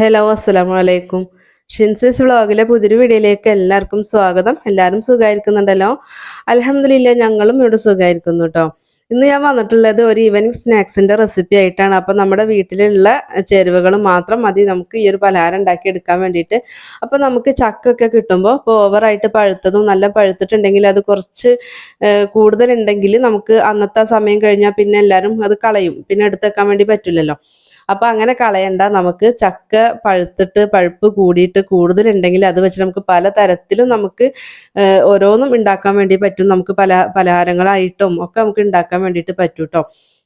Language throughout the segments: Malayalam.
ഹലോ അസ്സലാമു അലൈക്കും ഷിൻസിസ് വ്ളോഗിലെ പുതിയൊരു വീഡിയോയിലേക്ക് എല്ലാവർക്കും സ്വാഗതം. എല്ലാവരും സുഖമായിരിക്കുന്നുണ്ടല്ലോ അലഹമില്ല ഞങ്ങളും ഇവിടെ സുഖമായിരിക്കുന്നു കേട്ടോ ഇന്ന് ഞാൻ വന്നിട്ടുള്ളത് ഒരു ഈവനിങ് സ്നാക്സിന്റെ റെസിപ്പി ആയിട്ടാണ്. അപ്പം നമ്മുടെ വീട്ടിലുള്ള ചേരുവകൾ മാത്രം മതി. നമുക്ക് ഈ ഒരു പലഹാരം ഉണ്ടാക്കി എടുക്കാൻ വേണ്ടിയിട്ട്. അപ്പം നമുക്ക് ചക്കൊക്കെ കിട്ടുമ്പോൾ ഇപ്പോൾ ഓവറായിട്ട് പഴുത്തതും നല്ല പഴുത്തിട്ടുണ്ടെങ്കിൽ അത് കുറച്ച് കൂടുതലുണ്ടെങ്കിൽ നമുക്ക് അന്നത്തെ സമയം കഴിഞ്ഞാൽ പിന്നെ എല്ലാവരും അത് കളയും. പിന്നെ എടുത്തേക്കാൻ വേണ്ടി പറ്റില്ലല്ലോ. അപ്പൊ അങ്ങനെ കളയണ്ട. നമുക്ക് ചക്ക പഴുത്തിട്ട് പഴുപ്പ് കൂടിയിട്ട് കൂടുതലുണ്ടെങ്കിൽ അത് വെച്ച് നമുക്ക് പല തരത്തിലും നമുക്ക് ഓരോന്നും ഉണ്ടാക്കാൻ വേണ്ടി പറ്റും. നമുക്ക് പല പലഹാരങ്ങളായിട്ടും ഒക്കെ നമുക്ക് ഉണ്ടാക്കാൻ വേണ്ടിയിട്ട് പറ്റും കേട്ടോ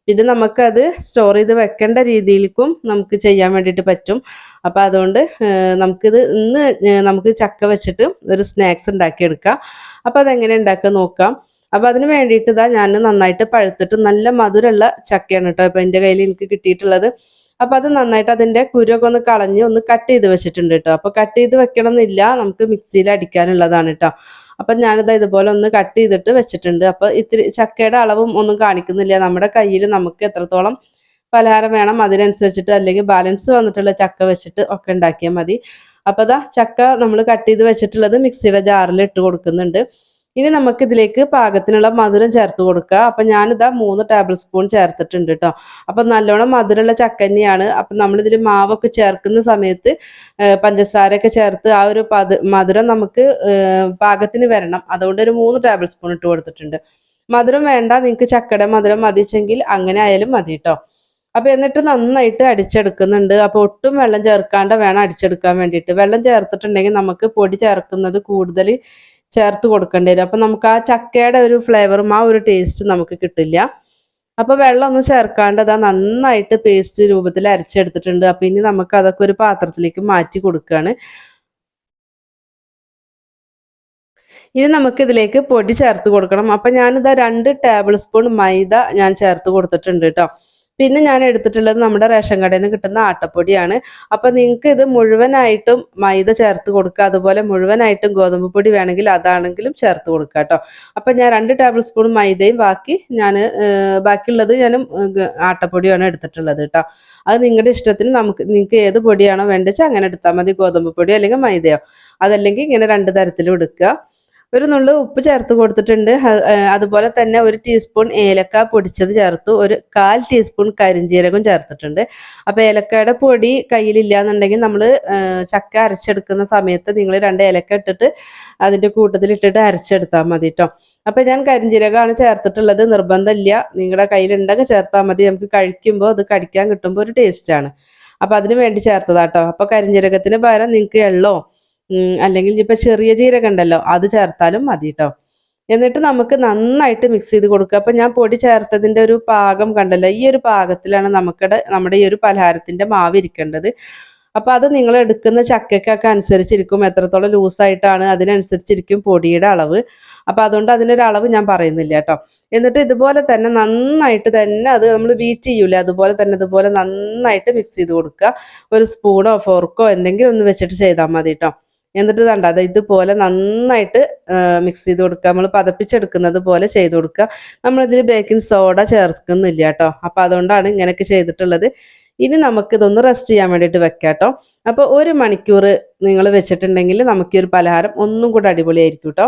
ഇത് നമുക്കത് സ്റ്റോർ ചെയ്ത് വെക്കേണ്ട രീതിയിലേക്കും നമുക്ക് ചെയ്യാൻ വേണ്ടിയിട്ട് പറ്റും. അപ്പം അതുകൊണ്ട് നമുക്കിത് ഇന്ന് നമുക്ക് ചക്ക വെച്ചിട്ട് ഒരു സ്നാക്സ് ഉണ്ടാക്കിയെടുക്കാം. അപ്പം അതെങ്ങനെ ഉണ്ടാക്കുക നോക്കാം. അപ്പം അതിന് വേണ്ടിയിട്ട് ഇതാ ഞാൻ നന്നായിട്ട് പഴുത്തിട്ട് നല്ല മധുരമുള്ള ചക്കയാണ് കേട്ടോ ഇപ്പം എന്റെ കയ്യിൽ എനിക്ക് കിട്ടിയിട്ടുള്ളത്. അപ്പം അത് നന്നായിട്ട് അതിന്റെ കുരുവൊക്കെ ഒന്ന് കളഞ്ഞ് ഒന്ന് കട്ട് ചെയ്ത് വെച്ചിട്ടുണ്ട് കേട്ടോ. അപ്പോൾ കട്ട് ചെയ്ത് വെക്കണം എന്നില്ല നമുക്ക് മിക്സിയിൽ അടിക്കാനുള്ളതാണ് കേട്ടോ. അപ്പം ഞാനിത് ഇതുപോലെ ഒന്ന് കട്ട് ചെയ്തിട്ട് വെച്ചിട്ടുണ്ട്. അപ്പോൾ ഇത്തിരി ചക്കയുടെ അളവും ഒന്നും കാണിക്കുന്നില്ല. നമ്മുടെ കയ്യിൽ നമുക്ക് എത്രത്തോളം പലഹാരം വേണം അതിനനുസരിച്ചിട്ട് അല്ലെങ്കിൽ ബാലൻസ് വന്നിട്ടുള്ള ചക്ക വെച്ചിട്ട് ഒക്കെ ഉണ്ടാക്കിയാൽ മതി. അപ്പോൾ അതാ ചക്ക നമ്മൾ കട്ട് ചെയ്ത് വെച്ചിട്ടുള്ളത് മിക്സിയുടെ ജാറിൽ ഇട്ട് കൊടുക്കുന്നുണ്ട്. ഇനി നമുക്ക് ഇതിലേക്ക് പാകത്തിനുള്ള മധുരം ചേർത്ത് കൊടുക്കുക. അപ്പം ഞാനിതാ മൂന്ന് ടേബിൾ സ്പൂൺ ചേർത്തിട്ടുണ്ട് കേട്ടോ അപ്പം നല്ലോണം മധുരമുള്ള ചക്ക തന്നെയാണ് അപ്പം നമ്മളിതിൽ മാവൊക്കെ ചേർക്കുന്ന സമയത്ത് പഞ്ചസാരയൊക്കെ ചേർത്ത് ആ ഒരു മധുരം നമുക്ക് പാകത്തിന് വരണം. അതുകൊണ്ട് ഒരു മൂന്ന് ടേബിൾ സ്പൂൺ ഇട്ട് കൊടുത്തിട്ടുണ്ട്. മധുരം വേണ്ട നിങ്ങൾക്ക് ചക്കയുടെ മധുരം മതിച്ചെങ്കിൽ അങ്ങനെ ആയാലും മതി കേട്ടോ അപ്പൊ എന്നിട്ട് നന്നായിട്ട് അടിച്ചെടുക്കുന്നുണ്ട്. അപ്പൊ ഒട്ടും വെള്ളം ചേർക്കാണ്ട് വേണം അടിച്ചെടുക്കാൻ വേണ്ടിയിട്ട്. വെള്ളം ചേർത്തിട്ടുണ്ടെങ്കിൽ നമുക്ക് പൊടി ചേർക്കുന്നത് കൂടുതൽ ചേർത്ത് കൊടുക്കേണ്ടി വരും. അപ്പം നമുക്ക് ആ ചക്കയുടെ ഒരു ഫ്ലേവറും ആ ഒരു ടേസ്റ്റ് നമുക്ക് കിട്ടില്ല. അപ്പോൾ വെള്ളം ഒന്നും ചേർക്കാണ്ട് അതാ നന്നായിട്ട് പേസ്റ്റ് രൂപത്തിൽ അരച്ചെടുത്തിട്ടുണ്ട്. അപ്പം ഇനി നമുക്ക് അതൊക്കെ ഒരു പാത്രത്തിലേക്ക് മാറ്റി കൊടുക്കുകയാണ് ഇനി നമുക്ക് ഇതിലേക്ക് പൊടി ചേർത്ത് കൊടുക്കണം. അപ്പം ഞാനിതാ രണ്ട് ടേബിൾ സ്പൂൺ മൈദ ഞാൻ ചേർത്ത് കൊടുത്തിട്ടുണ്ട് കേട്ടോ പിന്നെ ഞാൻ എടുത്തിട്ടുള്ളത് നമ്മുടെ റേഷൻ കടയിൽ നിന്ന് കിട്ടുന്ന ആട്ടപ്പൊടിയാണ്. അപ്പം നിങ്ങൾക്ക് ഇത് മുഴുവനായിട്ടും മൈദ ചേർത്ത് കൊടുക്കുക അതുപോലെ മുഴുവനായിട്ടും ഗോതമ്പ് പൊടി വേണമെങ്കിൽ അതാണെങ്കിലും ചേർത്ത് കൊടുക്കുക കേട്ടോ. അപ്പം ഞാൻ രണ്ട് ടേബിൾ സ്പൂൺ മൈദയും ബാക്കി ഞാൻ ബാക്കിയുള്ളത് ഞാൻ ആട്ടപ്പൊടിയാണ് എടുത്തിട്ടുള്ളത് കേട്ടോ. അത് നിങ്ങളുടെ ഇഷ്ടത്തിന് നമുക്ക് നിങ്ങൾക്ക് ഏത് പൊടിയാണോ വേണ്ടത് അങ്ങനെ എടുത്താൽ മതി. ഗോതമ്പ് പൊടിയോ അല്ലെങ്കിൽ മൈദയോ. അതല്ലെങ്കിൽ ഇങ്ങനെ രണ്ട് തരത്തിലും എടുക്കുക. ഒരു നുള്ളു ഉപ്പ് ചേർത്ത് കൊടുത്തിട്ടുണ്ട്. അതുപോലെ തന്നെ ഒരു ടീസ്പൂൺ ഏലക്ക പൊടിച്ചത് ചേർത്തു. ഒരു കാൽ ടീസ്പൂൺ കരിഞ്ജീരകം ചേർത്തിട്ടുണ്ട്. അപ്പോൾ ഏലക്കയുടെ പൊടി കയ്യിലില്ല എന്നുണ്ടെങ്കിൽ നമ്മൾ ചക്ക അരച്ചെടുക്കുന്ന സമയത്ത് നിങ്ങൾ രണ്ട് ഏലക്ക ഇട്ടിട്ട് അതിന്റെ കൂട്ടത്തിൽ ഇട്ടിട്ട് അരച്ചെടുത്താൽ മതി കേട്ടോ അപ്പോൾ ഞാൻ കരിഞ്ജീരകമാണ് ചേർത്തിട്ടുള്ളത്. നിർബന്ധമില്ല. നിങ്ങളുടെ കയ്യിലുണ്ടെങ്കിൽ ചേർത്താൽ മതി. നമുക്ക് കഴിക്കുമ്പോൾ അത് കടിക്കാൻ കിട്ടുമ്പോൾ ഒരു ടേസ്റ്റാണ് അപ്പോൾ അതിന് വേണ്ടി ചേർത്തതാട്ടോ അപ്പോൾ കരിഞ്ജീരകത്തിന് പകരം നിങ്ങൾക്ക് എള്ളോ അല്ലെങ്കിൽ ഇപ്പൊ ചെറിയ ജീരകം ഉണ്ടല്ലോ അത് ചേർത്താലും മതി കേട്ടോ എന്നിട്ട് നമുക്ക് നന്നായിട്ട് മിക്സ് ചെയ്ത് കൊടുക്കുക. അപ്പൊ ഞാൻ പൊടി ചേർത്തതിന്റെ ഒരു പാകം കണ്ടല്ലോ ഈ ഒരു പാകത്തിലാണ് നമുക്കിടെ നമ്മുടെ ഈ ഒരു പലഹാരത്തിന്റെ മാവ് ഇരിക്കേണ്ടത്. അപ്പൊ അത് നിങ്ങൾ എടുക്കുന്ന ചക്കയ്ക്കൊക്കെ അനുസരിച്ചിരിക്കും എത്രത്തോളം ലൂസായിട്ടാണ് അതിനനുസരിച്ചിരിക്കും പൊടിയുടെ അളവ്. അപ്പൊ അതുകൊണ്ട് അതിനൊരു അളവ് ഞാൻ പറയുന്നില്ല കേട്ടോ എന്നിട്ട് ഇതുപോലെ തന്നെ നന്നായിട്ട് തന്നെ അത് നമ്മൾ ബീറ്റ് ചെയ്യൂലേ അതുപോലെ തന്നെ ഇതുപോലെ നന്നായിട്ട് മിക്സ് ചെയ്ത് കൊടുക്കുക. ഒരു സ്പൂണോ ഫോർക്കോ എന്തെങ്കിലും ഒന്ന് വെച്ചിട്ട് ചെയ്താൽ മതി കേട്ടോ എന്നിട്ട് കണ്ട? അത് ഇതുപോലെ നന്നായിട്ട് മിക്സ് ചെയ്ത് കൊടുക്കുക. നമ്മൾ പതപ്പിച്ചെടുക്കുന്നത് പോലെ ചെയ്ത് കൊടുക്കുക. നമ്മളിതിൽ ബേക്കിംഗ് സോഡ ചേർക്കുന്നില്ല കേട്ടോ. അപ്പം അതുകൊണ്ടാണ് ഇങ്ങനെയൊക്കെ ചെയ്തിട്ടുള്ളത്. ഇനി നമുക്കിതൊന്ന് റെസ്റ്റ് ചെയ്യാൻ വേണ്ടിയിട്ട് വെക്കാം കേട്ടോ. അപ്പോൾ ഒരു മണിക്കൂർ നിങ്ങൾ വെച്ചിട്ടുണ്ടെങ്കിൽ നമുക്ക് ഈ ഒരു പലഹാരം ഒന്നും കൂടെ അടിപൊളിയായിരിക്കും കേട്ടോ.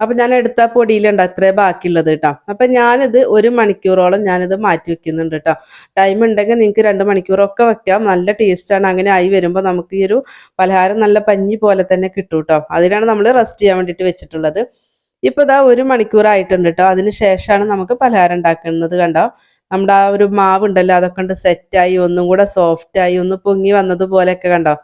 അപ്പം ഞാൻ എടുത്ത പൊടിയിലുണ്ട് അത്രേ ബാക്കിയുള്ളത് കേട്ടോ അപ്പം ഞാനിത് ഒരു മണിക്കൂറോളം ഞാനിത് മാറ്റി വെക്കുന്നുണ്ട് കേട്ടോ ടൈം ഉണ്ടെങ്കിൽ നിങ്ങൾക്ക് രണ്ട് മണിക്കൂറൊക്കെ വെക്കാം. നല്ല ടേസ്റ്റാണ് അങ്ങനെ ആയി വരുമ്പോൾ നമുക്ക് ഈ ഒരു പലഹാരം നല്ല പഞ്ഞി പോലെ തന്നെ കിട്ടും കേട്ടോ അതിനാണ് നമ്മൾ റെസ്റ്റ് ചെയ്യാൻ വേണ്ടിയിട്ട് വെച്ചിട്ടുള്ളത്. ഇപ്പോൾ ഇതാ ഒരു മണിക്കൂറായിട്ടുണ്ട് കേട്ടോ അതിന് ശേഷമാണ് നമുക്ക് പലഹാരം ഉണ്ടാക്കുന്നത് കണ്ടോ? നമ്മുടെ ആ ഒരു മാവ് ഉണ്ടല്ലോ അതൊക്കെ ഉണ്ട് സെറ്റായി ഒന്നും കൂടെ സോഫ്റ്റായി ഒന്ന് പൊങ്ങി വന്നതുപോലെയൊക്കെ കണ്ടോ?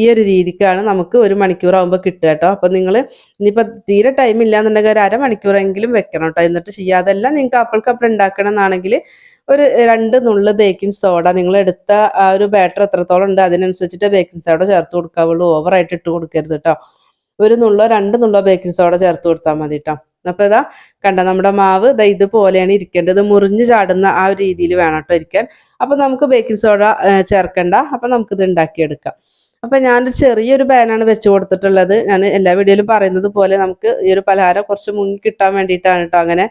ഈ ഒരു രീതിക്കാണ് നമുക്ക് ഒരു മണിക്കൂർ ആകുമ്പോൾ കിട്ടുക കേട്ടോ. അപ്പം നിങ്ങൾ ഇനിയിപ്പോൾ തീരെ ടൈം ഇല്ലാന്നുണ്ടെങ്കിൽ ഒരു അരമണിക്കൂറെങ്കിലും വെക്കണം കേട്ടോ. എന്നിട്ട് ചെയ്യാതെല്ലാം നിങ്ങൾക്ക് അപ്പൾക്കപ്പോൾ ഉണ്ടാക്കണം എന്നാണെങ്കിൽ ഒരു രണ്ട് നുള്ള് ബേക്കിംഗ് സോഡ നിങ്ങൾ എടുത്ത ആ ഒരു ബാറ്റർ എത്രത്തോളം ഉണ്ട് അതിനനുസരിച്ചിട്ട് ബേക്കിംഗ് സോഡ ചേർത്ത് കൊടുക്കാവുള്ളൂ. ഓവറായിട്ട് ഇട്ട് കൊടുക്കരുത് കേട്ടോ. ഒരു നുള്ളോ രണ്ട് നുള്ളോ ബേക്കിംഗ് സോഡ ചേർത്ത് കൊടുത്താൽ മതി കേട്ടോ. അപ്പോൾ ഇതാ കണ്ട നമ്മുടെ മാവ് ഇതാ ഇതുപോലെയാണ് ഇരിക്കേണ്ടത്. മുറിഞ്ഞ് ചാടുന്ന ആ ഒരു രീതിയിൽ വേണം കേട്ടോ ഇരിക്കാൻ. അപ്പോൾ നമുക്ക് ബേക്കിംഗ് സോഡ ചേർക്കണ്ട. അപ്പോൾ നമുക്കിത് ഉണ്ടാക്കിയെടുക്കാം. അപ്പം ഞാനൊരു ചെറിയൊരു പാനാണ് വെച്ച് കൊടുത്തിട്ടുള്ളത്. ഞാൻ എല്ലാ വീഡിയോയിലും പറയുന്നത് പോലെ നമുക്ക് ഈ ഒരു പലഹാരം കുറച്ച് മുങ്ങി കിട്ടാൻ വേണ്ടിയിട്ടാണ് കേട്ടോ അങ്ങനെ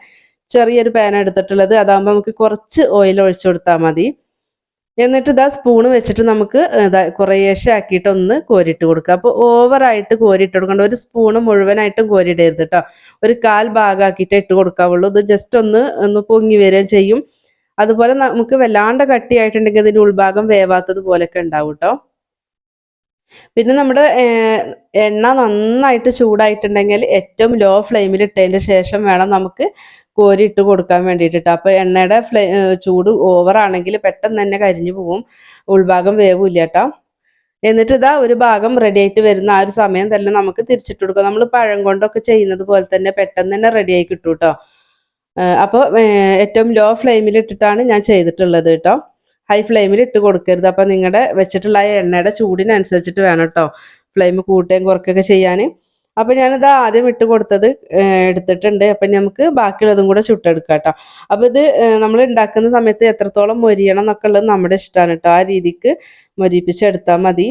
ചെറിയൊരു പാൻ എടുത്തിട്ടുള്ളത്. അതാകുമ്പോൾ നമുക്ക് കുറച്ച് ഓയിൽ ഒഴിച്ചു കൊടുത്താൽ മതി. എന്നിട്ട് ഇതാ സ്പൂണ് വെച്ചിട്ട് നമുക്ക് കുറേശ്ശെ ആക്കിയിട്ട് ഒന്ന് കോരിയിട്ട് കൊടുക്കുക. അപ്പോൾ ഓവറായിട്ട് കോരിയിട്ട് കൊടുക്കണ്ട. ഒരു സ്പൂണ് മുഴുവനായിട്ടും കോരിയിടരുത് കേട്ടോ ഒരു കാൽ ഭാഗമാക്കിയിട്ട് ഇട്ട് കൊടുക്കാവുള്ളൂ. ഇത് ജസ്റ്റ് ഒന്ന് ഒന്ന് പൊങ്ങി വരികയും ചെയ്യും. അതുപോലെ നമുക്ക് വല്ലാണ്ട് കട്ടിയായിട്ടുണ്ടെങ്കിൽ അതിന്റെ ഉൾഭാഗം വേവാത്തത് പോലെയൊക്കെ ഉണ്ടാവും കേട്ടോ പിന്നെ നമ്മുടെ എണ്ണ നന്നായിട്ട് ചൂടായിട്ടുണ്ടെങ്കിൽ ഏറ്റവും ലോ ഫ്ലെയിമിൽ ഇട്ടതിന് ശേഷം വേണം നമുക്ക് കോരിയിട്ട് കൊടുക്കാൻ വേണ്ടിയിട്ട്. അപ്പോൾ എണ്ണയുടെ ഫ്ലേ ചൂട് ഓവറാണെങ്കിൽ പെട്ടെന്ന് തന്നെ കരിഞ്ഞു പോകും ഉൾഭാഗം വേവില്ല കേട്ടോ. എന്നിട്ട് ഇതാ ഒരു ഭാഗം റെഡി ആയിട്ട് വരുന്ന ആ ഒരു സമയം തന്നെ നമുക്ക് തിരിച്ചിട്ട് കൊടുക്കാം. നമ്മൾ പഴം കൊണ്ടൊക്കെ ചെയ്യുന്നത് പോലെ തന്നെ പെട്ടെന്ന് തന്നെ റെഡി ആയി കിട്ടും കേട്ടോ. അപ്പോൾ ഏറ്റവും ലോ ഫ്ലെയിമിൽ ഇട്ടിട്ടാണ് ഞാൻ ചെയ്തിട്ടുള്ളത് കേട്ടോ. ഹൈ ഫ്ലെയിമിൽ ഇട്ട് കൊടുക്കരുത്. അപ്പോൾ നിങ്ങളുടെ വെച്ചിട്ടുള്ള ആ എണ്ണയുടെ ചൂടിനനുസരിച്ചിട്ട് വേണം കേട്ടോ ഫ്ലെയിം കൂട്ടുകയും കുറക്കുകയൊക്കെ ചെയ്യാൻ. അപ്പം ഞാനിത് ആദ്യം ഇട്ട് കൊടുത്തത് എടുത്തിട്ടുണ്ട്. അപ്പം നമുക്ക് ബാക്കിയുള്ളതും കൂടെ ചുട്ടെടുക്കാം കേട്ടോ അപ്പം ഇത് നമ്മൾ ഉണ്ടാക്കുന്ന സമയത്ത് എത്രത്തോളം മൊരിയണം എന്നൊക്കെ ഉള്ളത് നമ്മുടെ ഇഷ്ടമാണ് കേട്ടോ ആ രീതിക്ക് മൊരിപ്പിച്ചെടുത്താൽ മതി.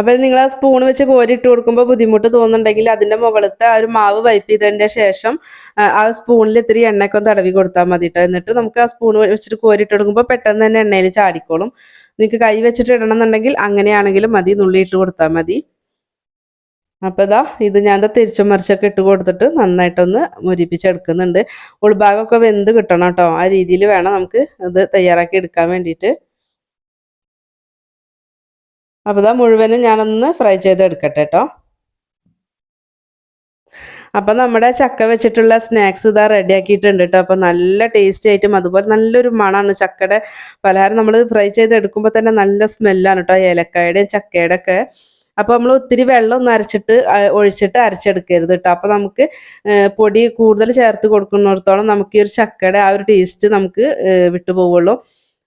അപ്പോൾ നിങ്ങൾ ആ സ്പൂൺ വെച്ച് കോരിട്ട് കൊടുക്കുമ്പോൾ ബുദ്ധിമുട്ട് തോന്നുന്നുണ്ടെങ്കിൽ അതിന്റെ മുകളിലത്തെ ആ ഒരു മാവ് വൈപ്പ് ചെയ്തതിന്റെ ശേഷം ആ സ്പൂണിൽ ഇത്തിരി എണ്ണയൊക്കെ ഒന്ന് തടവി കൊടുത്താൽ മതി കേട്ടോ എന്നിട്ട് നമുക്ക് ആ സ്പൂൺ വെച്ചിട്ട് കോരിട്ട് കൊടുക്കുമ്പോൾ പെട്ടെന്ന് തന്നെ എണ്ണയിൽ ചാടിക്കോളും. നിങ്ങൾക്ക് കൈ വെച്ചിട്ട് ഇടണം എന്നുണ്ടെങ്കിൽ അങ്ങനെയാണെങ്കിലും മതി നുള്ളി ഇട്ട് കൊടുത്താൽ മതി. അപ്പോൾ ഇതാ ഇത് ഞാൻ തിരിച്ചും മറിച്ചൊക്കെ ഇട്ട് കൊടുത്തിട്ട് നന്നായിട്ടൊന്ന് മുരിപ്പിച്ചെടുക്കുന്നുണ്ട്. ഉൾഭാഗമൊക്കെ വെന്ത് കിട്ടണം കേട്ടോ ആ രീതിയിൽ വേണം നമുക്ക് ഇത് തയ്യാറാക്കി എടുക്കാൻ വേണ്ടിയിട്ട്. അപ്പോൾ ഇതാ മുഴുവനും ഞാനൊന്ന് ഫ്രൈ ചെയ്ത് എടുക്കട്ടെ കേട്ടോ അപ്പം നമ്മുടെ ചക്ക വെച്ചിട്ടുള്ള സ്നാക്സ് ഇതാ റെഡി ആക്കിയിട്ടുണ്ട് കേട്ടോ അപ്പം നല്ല ടേസ്റ്റി ആയിട്ടും അതുപോലെ നല്ലൊരു മണമാണ് ചക്കയുടെ പലഹാരം നമ്മൾ ഫ്രൈ ചെയ്ത് എടുക്കുമ്പോൾ തന്നെ നല്ല സ്മെല്ലാണ് കേട്ടോ ഏലക്കായുടെയും ചക്കയുടെ ഒക്കെ അപ്പോൾ നമ്മൾ ഒത്തിരി വെള്ളം ഒന്ന് അരച്ചിട്ട് ഒഴിച്ചിട്ട് അരച്ചെടുക്കരുത് കേട്ടോ അപ്പോൾ നമുക്ക് പൊടി കൂടുതൽ ചേർത്ത് കൊടുക്കുന്നിടത്തോളം നമുക്ക് ഈ ഒരു ചക്കയുടെ ആ ഒരു ടേസ്റ്റ് നമുക്ക് വിട്ടുപോകുള്ളൂ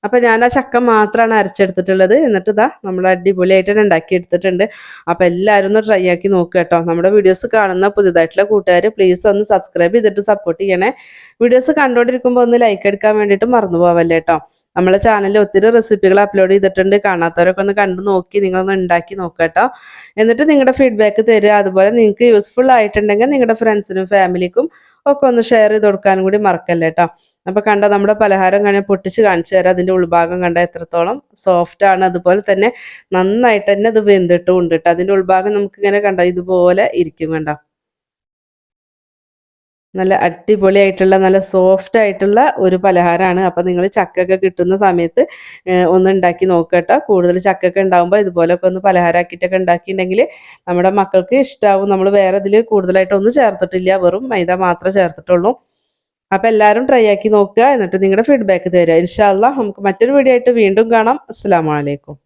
അപ്പോൾ ഞാൻ ആ ചക്ക മാത്രമാണ് അരച്ചെടുത്തിട്ടുള്ളത്. എന്നിട്ട് ഇതാ നമ്മൾ അടിപൊളിയായിട്ട് ഉണ്ടാക്കി എടുത്തിട്ടുണ്ട് അപ്പോൾ എല്ലാവരും ഒന്ന് ട്രൈ ആക്കി നോക്കുക കേട്ടോ. നമ്മുടെ വീഡിയോസ് കാണുന്ന പുതിയതായിട്ടുള്ള കൂട്ടുകാർ പ്ലീസ് ഒന്ന് സബ്സ്ക്രൈബ് ചെയ്തിട്ട് സപ്പോർട്ട് ചെയ്യണേ. വീഡിയോസ് കണ്ടുകൊണ്ടിരിക്കുമ്പോൾ ഒന്ന് ലൈക്ക് എടുക്കാൻ വേണ്ടിയിട്ട് മറന്നു പോവല്ലേ കേട്ടോ. നമ്മളെ ചാനലിൽ ഒത്തിരി റെസിപ്പികൾ അപ്ലോഡ് ചെയ്തിട്ടുണ്ട്. കാണാത്തവരൊക്കെ ഒന്ന് കണ്ടു നോക്കി നിങ്ങളൊന്ന് ഉണ്ടാക്കി നോക്കുക എന്നിട്ട് നിങ്ങളുടെ ഫീഡ്ബാക്ക് തരിക. അതുപോലെ നിങ്ങൾക്ക് യൂസ്ഫുൾ ആയിട്ടുണ്ടെങ്കിൽ നിങ്ങളുടെ ഫ്രണ്ട്സിനും ഫാമിലിക്കും ഒക്കെ ഒന്ന് ഷെയർ ചെയ്ത് കൊടുക്കാനും കൂടി മറക്കല്ലേ കേട്ടോ അപ്പൊ കണ്ട നമ്മുടെ പലഹാരം കഴിഞ്ഞാൽ പൊട്ടിച്ച് കാണിച്ചു തരാം. അതിന്റെ ഉൾഭാഗം കണ്ട എത്രത്തോളം സോഫ്റ്റ് ആണ്. അതുപോലെ തന്നെ നന്നായിട്ട് തന്നെ അത് വെന്തിട്ടും ഉണ്ട് കേട്ടോ അതിന്റെ ഉൾഭാഗം നമുക്ക് ഇങ്ങനെ കണ്ട ഇതുപോലെ ഇരിക്കും കണ്ടോ. നല്ല അടിപൊളിയായിട്ടുള്ള നല്ല സോഫ്റ്റ് ആയിട്ടുള്ള ഒരു പലഹാരമാണ്. അപ്പോൾ നിങ്ങൾ ചക്കൊക്കെ കിട്ടുന്ന സമയത്ത് ഒന്ന് ഉണ്ടാക്കി നോക്കട്ടോ കൂടുതൽ ചക്കൊക്കെ ഉണ്ടാകുമ്പോൾ ഇതുപോലൊക്കെ ഒന്ന് പലഹാരമാക്കിയിട്ടൊക്കെ ഉണ്ടാക്കിയിട്ടുണ്ടെങ്കിൽ നമ്മുടെ മക്കൾക്ക് ഇഷ്ടമാവും നമ്മൾ വേറെ ഇതിൽ കൂടുതലായിട്ടൊന്നും ചേർത്തിട്ടില്ല. വെറും മൈദ മാത്രമേ ചേർത്തിട്ടുള്ളൂ. അപ്പോൾ എല്ലാവരും ട്രൈ ആക്കി നോക്കുക. എന്നിട്ട് നിങ്ങളുടെ ഫീഡ്ബാക്ക് തരിക. ഇൻഷാല്ല നമുക്ക് മറ്റൊരു വീഡിയോ ആയിട്ട് വീണ്ടും കാണാം. അസ്സാം വലൈക്കും